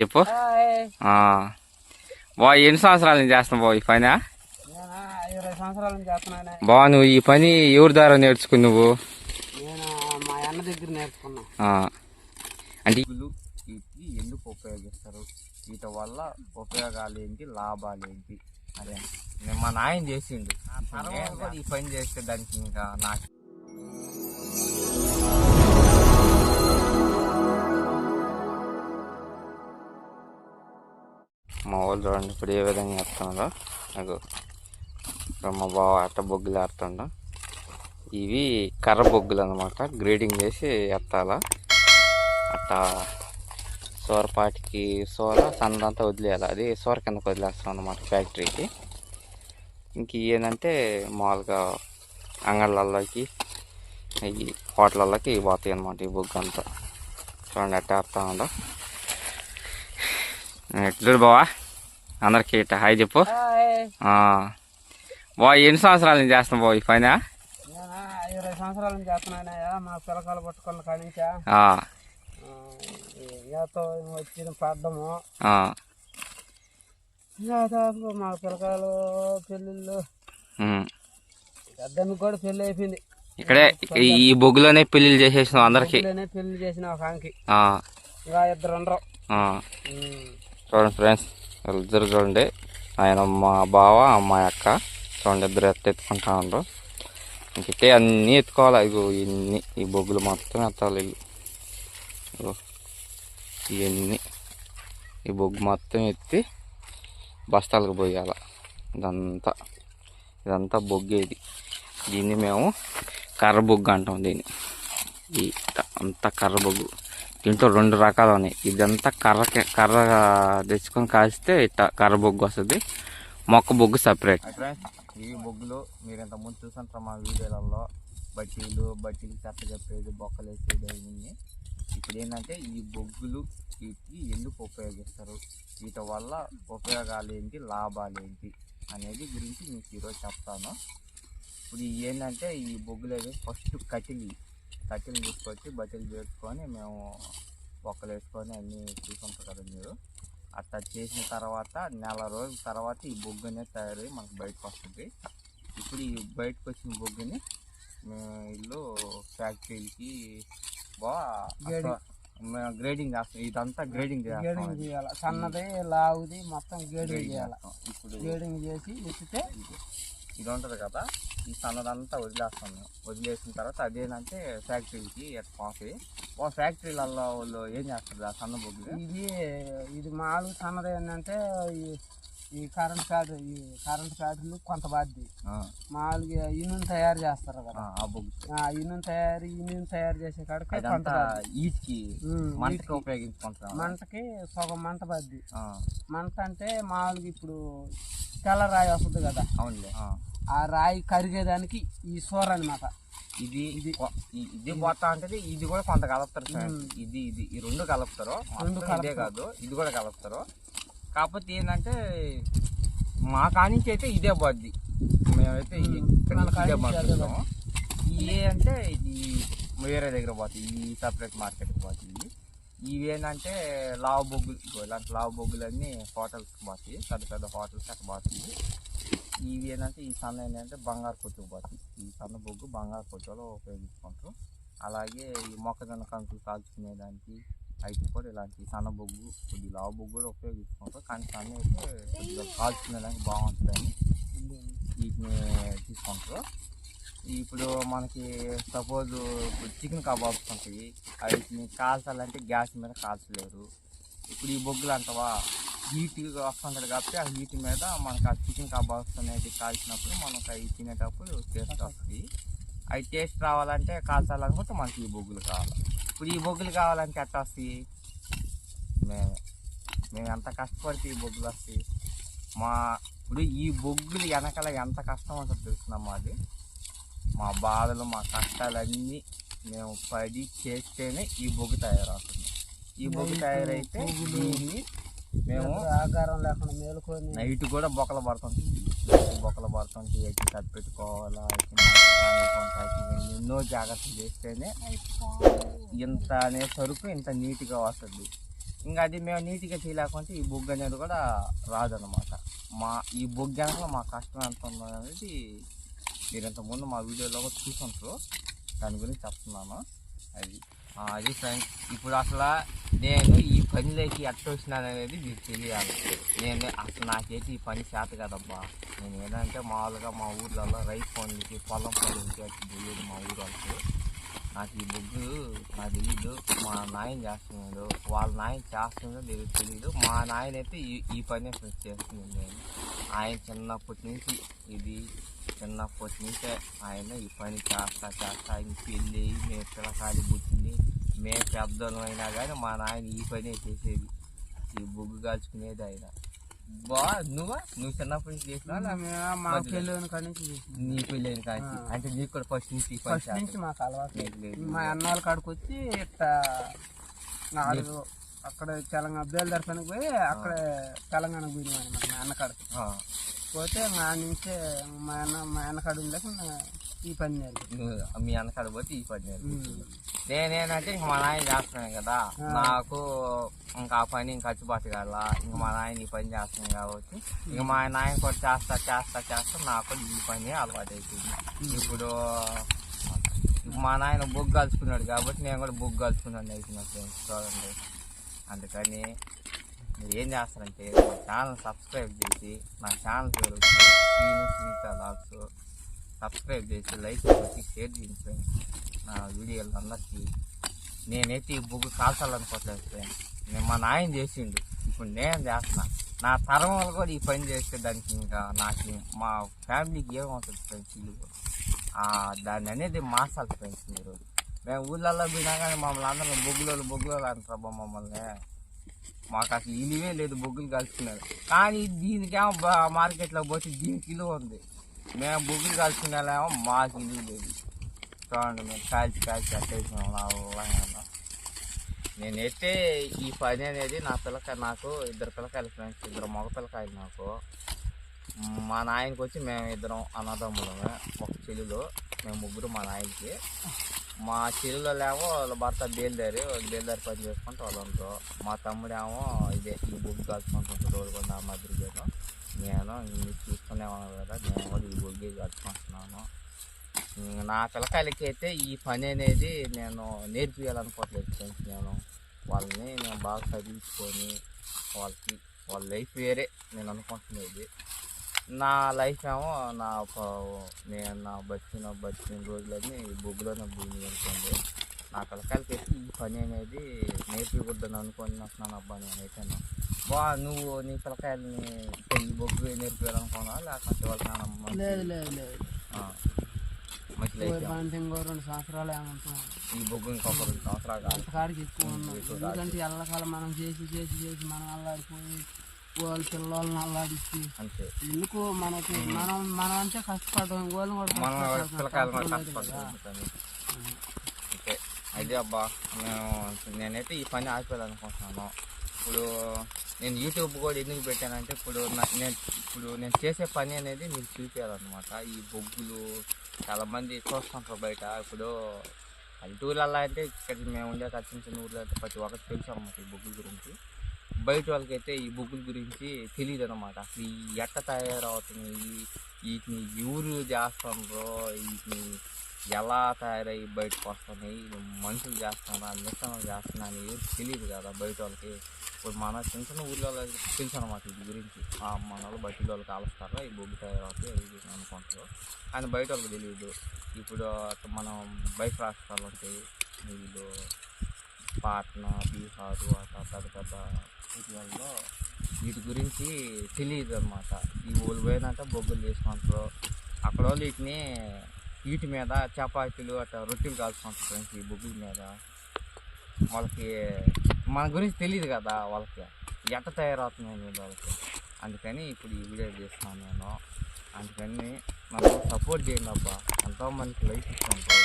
చెప్పు. ఆ. బా ఎన్ని సంవత్సరాల నుంచి చేస్తున్నావు బావ ఈ పని బా నువ్వు ఈ పని ఎవరి ద్వారా నేర్చుకుని నువ్వు? నేను? మా అన్న దగ్గర నేర్చుకున్నా. ఆ. అంటే ఎందుకు ఉపయోగిస్తారు? వీటి వల్ల ఉపయోగాలు ఏంటి లాభాలు ఏంటి? అదే. మా నాయన చేసిండు. ఈ పని చేస్తే దానికి ఇంకా నాకు మా వాళ్ళు చూడండి ఇప్పుడు ఏ విధంగా వేస్తున్నారో నాకు ఇక్కడ మా బావ అట్ట బొగ్గులు వేస్తుండ ఇవి కర్ర బొగ్గులు అనమాట గ్రేడింగ్ చేసి ఎత్తాల. అట్టా సోరపాటికి సోర సన్నదంతా వదిలేయాలి. అది సోర కిందకు వదిలేస్తాం అనమాట ఫ్యాక్టరీకి. ఇంక ఏంటంటే మామూలుగా అంగళ్ళల్లోకి ఈ హోటళ్ళకి పోతాయి అనమాట ఈ బొగ్గు అంతా. చూడండి అట్ట వేస్తా ఉందో ఎట్లు బావా? అందరికీ ఇట్ట. హాయ్ చెప్పు. బా ఎన్ని సంవత్సరాల నుంచి చేస్తాం బావ ఈ పని? ఇరవై సంవత్సరాల నుంచి చేస్తున్నానయ్యా మా పిల్లకాయలు పట్టుకున్న కాడి నుంచా? ఆ, ఏతో వచ్చిన పడ్డము. దాదాపు మా పిల్లకాయలు పెళ్ళిళ్ళు. పెద్దమ్మికి కూడా పెళ్ళి అయిపోయింది. ఇక్కడే ఈ- బొగ్గులోనే పెళ్ళిళ్ళు చేసేసినాం అందరికి? పెళ్ళి చేసిన ఒక ఆమెకి. ఆ, ఇంకా ఇద్దరు ఉండరు. చూడండి ఫ్రెండ్స్. ఇద్దరు చూడండి ఆయన మా బావ అమ్మాయి అక్క చూడండి ఇద్దరు ఎత్త ఎత్తుకుంటా ఉండరు ఇంకే అన్నీ ఎత్తుకోవాలి. ఇగో ఇన్ని ఈ బొగ్గులు మొత్తం ఎత్తాలి. ఇగో ఇవన్నీ ఈ బొగ్గు మొత్తం ఎత్తి బస్తాలకు పోయాల. ఇదంతా ఇదంతా బొగ్గేది. దీన్ని మేము కర్ర బొగ్గు అంటాం దీన్ని. ఈ అంతా కర్ర బొగ్గు. దీంట్లో రెండు రకాలు ఉన్నాయి. ఇదంతా కర్రకి కర్ర తెచ్చుకొని కాస్తే ఇట్లా కర్ర బొగ్గు వస్తుంది. మొక్క బొగ్గు సపరేట్. ఈ బొగ్గులు మీరు ఇంత ముందు మా వీడియోలలో. బట్టీలు బట్టీలు చెత్త చెప్పేది బొక్కలు వేసేది అవన్నీ ఇప్పుడు ఏంటంటే ఈ బొగ్గులు వీటికి ఎందుకు ఉపయోగిస్తారు? వీటి వల్ల ఉపయోగాలు ఏంటి? లాభాలు ఏంటి? అనేది గురించి మీకు ఈరోజు చెప్తాను. ఇప్పుడు ఏంటంటే ఈ బొగ్గులు అనేది ఫస్ట్ కటిలి. కట్టెలు తీసుకొచ్చి బట్టలు చేసుకొని మేము బొక్కలు వేసుకొని అన్నీ చూసుకుంటారు కదా మీరు. అట్లా చేసిన తర్వాత నెల రోజుల తర్వాత ఈ బొగ్గు అనేది తయారై మనకు బయటకు వస్తుంది. ఇప్పుడు ఈ బయటకు వచ్చిన బొగ్గుని మేము ఇల్లు ఫ్యాక్టరీలకి బాగా గ్రేడింగ్ చేస్తాం. ఇదంతా గ్రేడింగ్ గేడింగ్ చేయాలి? సన్నది లావుది మొత్తం Grading చేయాలి. ఇప్పుడు గేడింగ్ చేసి ఎత్తితే ఇది ఉంటుంది కదా? ఈ సన్నదంతా వదిలేస్తాం మేము వదిలేసిన తర్వాత అదేంటంటే ఫ్యాక్టరీకి పోతాయి ఓ ఫ్యాక్టరీలలో వాళ్ళు ఏం చేస్తారు ఆ సన్న బొగ్గులు ఇది ఇది మామూలుగా సన్నది ఏంటంటే ఈ ఈ కరెంట్ ఫ్యాక్టరీ ఈ కరెంట్ ఫ్యాక్టరీలు కొంత బాధ్యత. మామూలుగా ఇనుని తయారు చేస్తారు కదా. ఆ బొగ్గు. ఆ ఇనుని తయారు ఇనుని తయారు చేసే కాడికి కొంత బాధ్యత. ఈట్కి మంటకి వీటికి ఉపయోగించుకుంటాం మంటకి సగం మంట ఆ, మంట అంటే మామూలుగా ఇప్పుడు తెల్ల రాయి వస్తుంది కదా. అవునులే. ఆ. రాయి కరిగేదానికి ఈ సోర అనమాట ఇది ఈ- ఇది పోతా అంటే ఇది కూడా కొంత కలుపుతారు. ఇది ఇది ఈ రెండు కలుపుతారు. రెండు ఇదే. కాదు ఇది కూడా కలుపుతారు. కాకపోతే ఏంటంటే మా కానించి అయితే ఇదే పోద్ది మేమైతే ఇది- ఇదే పంపిస్తాము ఇవి అంటే ఇది వేరే దగ్గర పోతాయి ఈ సపరేట్ మార్కెట్కి పోతాయి ఇవి ఏంటంటే లావు బొగ్గులు ఇలాంటి లావు బొగ్గులన్నీ హోటల్స్కి పోతాయి పెద్ద పెద్ద హోటల్స్ అక్కడ పోతాయి ఇవి ఏంటంటే ఈ సన్న ఏంటంటే బంగారు కొట్టుకు పోతాయి ఈ సన్న బొగ్గు బంగారు కొట్టులో ఉపయోగించుకుంటారు. అలాగే ఈ మొక్కజొన్న కంకులు కాల్చుకునే దానికి అయితే కూడా ఇలాంటి సన్న బొగ్గు కొద్ది లావు బొగ్గు కూడా ఉపయోగించుకుంటారు. కానీ సన్న అయితే కొద్దిగా కాల్చుకునే దానికి బాగుంటుందని వీటిని తీసుకుంటారు. ఇప్పుడు మనకి సపోజ్ ఇప్పుడు చికెన్ కబాబ్స్ ఉంటాయి. వీటిని కాల్చాలంటే గ్యాస్ మీద కాల్చలేరు. ఇప్పుడు ఈ బొగ్గులు అంటవా? హీట్ వస్తుంటుంది కాబట్టి ఆ హీట్ మీద మనకి ఆ చికెన్ కబాబ్స్ అనేది కాల్చినప్పుడు మనకు అవి తినేటప్పుడు టేస్ట్ వస్తుంది. అవి టేస్ట్ రావాలంటే కాల్చాలనుకుంటే మనకి ఈ బొగ్గులు కావాలి. ఇప్పుడు ఈ బొగ్గులు కావాలంటే ఎట్లా వస్తాయి? మేము మేము ఎంత కష్టపడితే ఈ బొగ్గులు వస్తాయి? మా ఇప్పుడు ఈ బొగ్గులు వెనకాల ఎంత కష్టం ఉంటుందో తెలుసుకున్నాం మాది? మా బాధలు మా కష్టాలన్నీ మేము పడి చేస్తేనే ఈ బొగ్గు తయారవుతుంది. ఈ బొగ్గు తయారైతే దీన్ని మేము ఆకారం లేకుండా మేలుకొని నైట్ కూడా బొక్కలు పడుతుంటుంది బొక్కలు పడుతుంటే ఎక్కి కట్టి పెట్టుకోవాలా ఎన్నో జాగ్రత్తలు చేస్తేనే ఇంత అనే సరుకు ఇంత నీట్గా వస్తుంది. ఇంకా అది మేము నీట్గా చేయలేకుంటే ఈ బొగ్గు అనేది కూడా రాదనమాట మా ఈ బొగ్గు అనగా మా కష్టం ఎంత ఉందో అనేది మీరు ఇంతకుముందు మా వీడియోలో కూడా చూసుంటారు దాని గురించి చెప్తున్నాను. అది అది ఫ్రెండ్స్ ఇప్పుడు అసలు నేను ఈ పనిలోకి ఎట్లా వచ్చినాను అనేది మీకు తెలియాలి. నేను అసలు నాకైతే ఈ పని చేత కదబ్బా. నేను ఏంటంటే మామూలుగా మా ఊర్లలో రైతు పనులకి పొలం పనులకి అట్లా తెలియదు మా ఊరు వాళ్ళకి. నాకు ఈ బొగ్గు నాకు తెలియదు మా నాయన చేస్తున్నాడు. వాళ్ళ నాయన చేస్తుందో తెలియదు తెలియదు మా నాయన అయితే ఈ ఈ పని చేస్తుంది నేను. ఆయన చిన్నప్పటి నుంచి ఇది చిన్నప్పటి నుంచే ఆయన ఈ పని చేస్తా చేస్తా. ఆయన పెళ్ళి మేము పిల్లకాయలు పుట్టింది మేము అయినా కానీ మా నాయన ఈ పనే చేసేది. ఈ బొగ్గు కాల్చుకునేది ఆయన. బా నువ్వా? నువ్వు చిన్నప్పటి నుంచి చేసినా మా పెళ్ళి కాడి నుంచి. నీ పెళ్ళి అయిన కానీ అంటే నీకు కూడా ఫస్ట్ నుంచి ఫస్ట్ నుంచి మాకు అలవాటు. మా అన్నాళ్ళ కాడికి వచ్చి ఇట్లా నాలుగు అక్కడ తెలంగాణ బేల్దార్ పనికి పోయి అక్కడ తెలంగాణకు పోయినాం అనమాట మా అన్న కాడికి. పోతే మా నుంచే మా అన్న మా అన్న కాడ ఉండక ఈ పని నేర్పి నువ్వు మీ అన్నకాడ పోతే ఈ పని నేర్పించింది నేనేంటంటే ఇంక మా నాయన చేస్తున్నాను కదా నాకు ఇంకా ఆ పని ఇంకా ఖర్చుబాటు కదా ఇంక మా నాయన ఈ పని చేస్తున్నాను కాబట్టి ఇంక మా నాయన కూడా చేస్తా చేస్తా చేస్తా నాకు ఈ పని అలవాటు అయిపోయింది ఇప్పుడు మా నాయన బొగ్గు కలుసుకున్నాడు కాబట్టి నేను కూడా బొగ్గు కలుసుకున్నాను అయిపోయినా ఫ్రెండ్స్ చూడండి అందుకని మీరు ఏం చేస్తారంటే నా ఛానల్ సబ్స్క్రైబ్ చేసి నా ఛానల్ పేరు శ్రీను సునీత లాగ్స్ సబ్స్క్రైబ్ చేసి లైక్ చేసి షేర్ చేయండి నా వీడియోలు అందరికీ. నేనైతే ఈ బుక్ కాల్చాలనుకోవట్లేదు ఫ్రెండ్స్ నేను మా నాయన చేసిండు. ఇప్పుడు నేను చేస్తున్నా నా తరం వాళ్ళు కూడా ఈ పని చేస్తే దానికి ఇంకా నాకు మా ఫ్యామిలీకి ఏమవుతుంది ఫ్రెండ్స్ ఇల్లు దాన్ని అనేది మార్చాలి ఫ్రెండ్స్ మీరు. మేము ఊళ్ళల్లో పోయినా కానీ మమ్మల్ని అందరం బొగ్గులోళ్ళు బొగ్గులోళ్ళు అంటారు మమ్మల్ని? మాకు అసలు ఇలువే లేదు బొగ్గులు కలుసుకున్నారు కానీ దీనికేమో బా- మార్కెట్లో పోతే దీనికి ఇలువ ఉంది. మేము బొగ్గులు కలుసుకునేమో మాకు ఇల్లు లేదు చూడండి మేము కాల్చి కాల్చి అట్టేసినాం నేను అయితే ఈ పని అనేది నా పిల్లకాయ నాకు ఇద్దరు పిల్లకాయలు ఫ్రెండ్స్ ఇద్దరు మగ పిల్లకాయలు నాకు మా నాయనకి వచ్చి మేము ఇద్దరం అన్నదమ్ములమే ఒక చెల్లిలో. మేము ముగ్గురు మా నాయనకి. మా చెల్లెలేమో వాళ్ళ భర్త బేల్దారి బేల్దారి పని చేసుకుంటూ వాళ్ళు ఉంటారు మా తమ్ముడేమో ఇదే ఈ బొగ్గు కాల్చుకుంటుంటారు రోజు కూడా మా మధ్య నేను ఇన్ని చూసుకునే ఉన్నాను కదా నేను కూడా ఈ బొగ్గి కట్టుకుంటున్నాను నా పిల్లకాయలకి అయితే ఈ పని అనేది నేను నేర్పియాలనుకోవట్లేదు ఫ్రెండ్స్ నేను. వాళ్ళని నేను బాగా చదివించుకొని వాళ్ళకి వాళ్ళ లైఫ్ వేరే నేను అనుకుంటున్నది. నా లైఫ్ ఏమో నా నేను నా బతికిన బతికిన రోజులన్నీ ఈ బొగ్గులోనే భూమి అనుకోండి. నా పిల్లకాయలకి ఈ పని అనేది నేర్పించకూడదని అనుకుంటున్నాను అబ్బా నేనైతే బా నువ్వు నీ పిల్లకాయలని ఈ బొగ్గు నేర్పించాలనుకున్నావా లేకపోతే వాళ్ళకి లేదు లేదు లేదు. ఇంకో రెండు సంవత్సరాలు ఏమంటాం ఈ బొగ్గు ఇంకొక రెండు సంవత్సరాలు అంతకాడికి ఎక్కువ ఉన్నాం. ఎందుకంటే ఎల్లకాలం మనం చేసి చేసి చేసి మనం అల్లాడిపోయి వాళ్ళ పిల్లల్ని అల్లాడిచ్చి అంతే. ఎందుకు మనకి మనం మనం అంటే కష్టపడడం కూడా మనం అదే అబ్బా మేము నేనైతే ఈ పని ఆగిపోయాలనుకుంటున్నాను. ఇప్పుడు నేను యూట్యూబ్ కూడా ఎందుకు పెట్టానంటే ఇప్పుడు నేను ఇప్పుడు నేను చేసే పని అనేది మీకు చూపించాలన్నమాట. ఈ బొగ్గులు చాలామంది చూస్తుంటారు బయట. ఇప్పుడు పల్లెటూర్లలో అంటే ఇక్కడ మేము ఉండే చిన్న చిన్న ఊర్లో అయితే ప్రతి ఒక్కటి తెలుసు అనమాట ఈ బొగ్గుల గురించి. బయట వాళ్ళకైతే ఈ బొగ్గుల గురించి తెలియదు అనమాట అసలు ఈ ఎట్ట తయారవుతుంది వీటిని ఎవరు చేస్తుండ్రో? వీటిని ఎలా తయారయ్యి బయటకు వస్తున్నాయి మనుషులు చేస్తున్నారా మిషన్లు చేస్తున్నా అని తెలియదు కదా బయట వాళ్ళకి. ఇప్పుడు మన చిన్న చిన్న ఊళ్ళో తెలుసు అనమాట ఇది గురించి. మన వాళ్ళు బయట వాళ్ళకి కాలుస్తారా ఈ బొగ్గు తయారవుతాయి అది ఇది అనుకుంటారు. కానీ బయట వాళ్ళకి తెలియదు ఇప్పుడు మనం బయట రాష్ట్రాలు ఉంటాయి. వీళ్ళు పాట్నా బీహారు అట్లా పెద్ద పెద్ద ఊళ్ళల్లో వీటి గురించి తెలియదు అనమాట ఈ ఊళ్ళు పోయినాక బొగ్గులు చేసుకుంటారు అక్కడ వాళ్ళు వీటిని వీటి మీద చపాతీలు అట్లా రొట్టెలు కాల్చుకుంటారు ఫ్రెండ్స్ ఈ బొగ్గుల మీద. వాళ్ళకి మన గురించి తెలియదు కదా వాళ్ళకి. ఎట్ట తయారవుతున్నాయి అనేది వాళ్ళకి. అందుకని ఇప్పుడు ఈ వీడియో చేస్తున్నాను నేను. అందుకని నన్ను సపోర్ట్ చేయండి అబ్బా. ఎంతో మందికి లైఫ్ ఇస్తుంటారు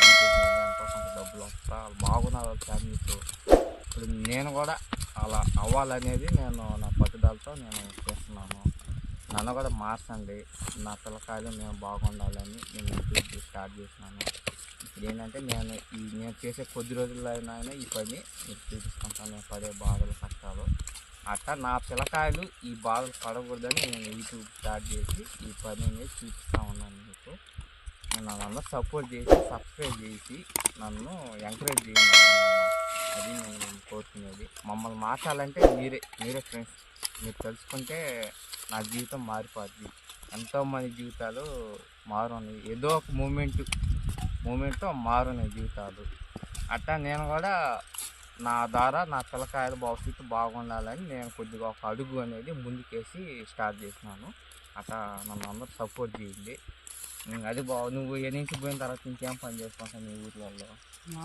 ఎంతో కొంత డబ్బులు వస్తా వాళ్ళు బాగున్నారు వాళ్ళ ఇప్పుడు నేను కూడా అలా అవ్వాలనేది నేను నా పట్టుదలతో నేను నన్ను కూడా మార్చండి. నా పిల్లకాయలు మేము బాగుండాలని నేను యూట్యూబ్ స్టార్ట్ చేసినాను. ఇప్పుడు ఏంటంటే నేను ఈ నేను చేసే కొద్ది రోజుల్లో అయినా ఈ పని మీరు చూపిస్తుంటాను నేను పడే బాధలు కష్టాలు. అట్లా నా పిల్లకాయలు ఈ బాధలు పడకూడదని నేను యూట్యూబ్ స్టార్ట్ చేసి ఈ పని అనేది చూపిస్తూ ఉన్నాను మీకు. నన్ను సపోర్ట్ చేసి సబ్స్క్రైబ్ చేసి నన్ను ఎంకరేజ్ చేయండి అది నేను కోరుకునేది. మమ్మల్ని మార్చాలంటే మీరే మీరే ఫ్రెండ్స్ మీరు తెలుసుకుంటే నా జీవితం మారిపోద్ది. ఎంతోమంది జీవితాలు మారున్నాయి. ఏదో ఒక మూమెంట్ మూమెంట్తో మారున్నాయి జీవితాలు. అట్టా నేను కూడా నా ద్వారా నా పిల్లకాయల భవిష్యత్తు బాగుండాలని నేను కొద్దిగా ఒక అడుగు అనేది ముందుకేసి స్టార్ట్ చేసినాను. అట్లా నన్ను అందరూ సపోర్ట్ చేయండి. అది బాగు నువ్వు ఎన్ని నుంచి పోయిన తర్వాత ఇంకేం పని చేసుకుంటావు నీ ఊర్లలో? మా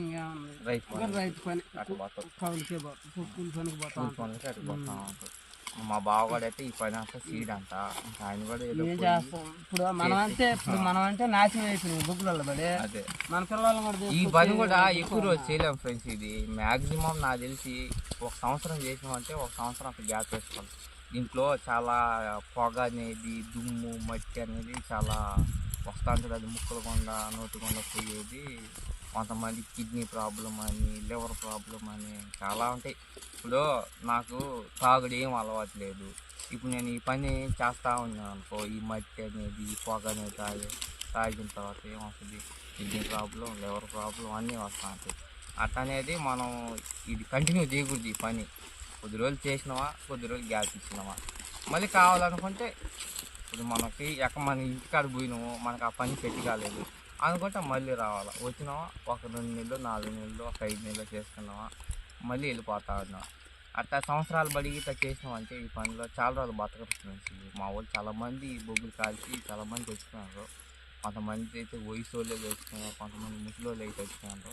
ఇంకేముంది? రైతు రైతు పని. అటు పోతావు. కవులకే పోతాం కూలి పనికి పోతాం కూలి పనులకి అటు పోతా ఉంటావు. మా బావగాడు అయితే ఈ పని అంతా సీడ్ అంట. ఆయన కూడా ఏం చేస్తాం? ఇప్పుడు మనం అంటే ఇప్పుడు మనం అంటే నాశనం అయిపోయింది బుక్కులలో పడి. అదే. మన పిల్లలు కూడా ఈ పని కూడా ఎక్కువ రోజు చేయలేము ఫ్రెండ్స్ ఇది. మాక్సిమం నాకు తెలిసి ఒక సంవత్సరం చేసినామంటే ఒక సంవత్సరం అక్కడ గ్యాప్ వేసుకోవాలి. దీంట్లో చాలా పొగ అనేది దుమ్ము మట్టి అనేది చాలా వస్తూ ఉంటుంది అది ముక్కలు గుండా నోటి పోయేది. కొంతమంది కిడ్నీ ప్రాబ్లం అని లివర్ ప్రాబ్లం అని చాలా ఉంటాయి. ఇప్పుడు నాకు తాగుడు ఏం అలవాటు లేదు ఇప్పుడు నేను ఈ పని చేస్తూ ఉన్నాను అనుకో ఈ మట్టి అనేది ఈ పొగ అనేది తాగి తాగిన తర్వాత ఏమవుతుంది? కిడ్నీ ప్రాబ్లం లివర్ ప్రాబ్లం అన్నీ వస్తూ ఉంటాయి అట్లా అనేది మనం ఇది కంటిన్యూ చేయకూడదు ఈ పని. కొద్ది రోజులు చేసినావా కొద్ది రోజులు గ్యాప్ ఇచ్చినామా మళ్ళీ కావాలనుకుంటే ఇప్పుడు మనకి ఎక్క మన ఇంటికాడ పోయినాము మనకు ఆ పని పెట్టి కాలేదు అనుకుంటే మళ్ళీ రావాలా. వచ్చినావా ఒక రెండు నెలలు నాలుగు నెలలు ఒక ఐదు నెలలు చేసుకున్నావా మళ్ళీ వెళ్ళిపోతా ఉన్నాం అట్లా సంవత్సరాలు బడి ఇట్లా చేసినామంటే ఈ పనిలో చాలా రోజులు బతకరు మా వాళ్ళు చాలామంది బొగ్గులు కాల్చి చాలామంది తెచ్చుకున్నారు. కొంతమంది అయితే వయసు వాళ్ళే తెచ్చుకున్నారు కొంతమంది ముసలి వాళ్ళు అయితే తెచ్చుకున్నారు.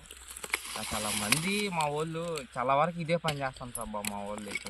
చాలా మంది మా వాళ్ళు చాలా వరకు ఇదే పని చేస్తాం సబ్బా మా వాళ్ళు అయితే.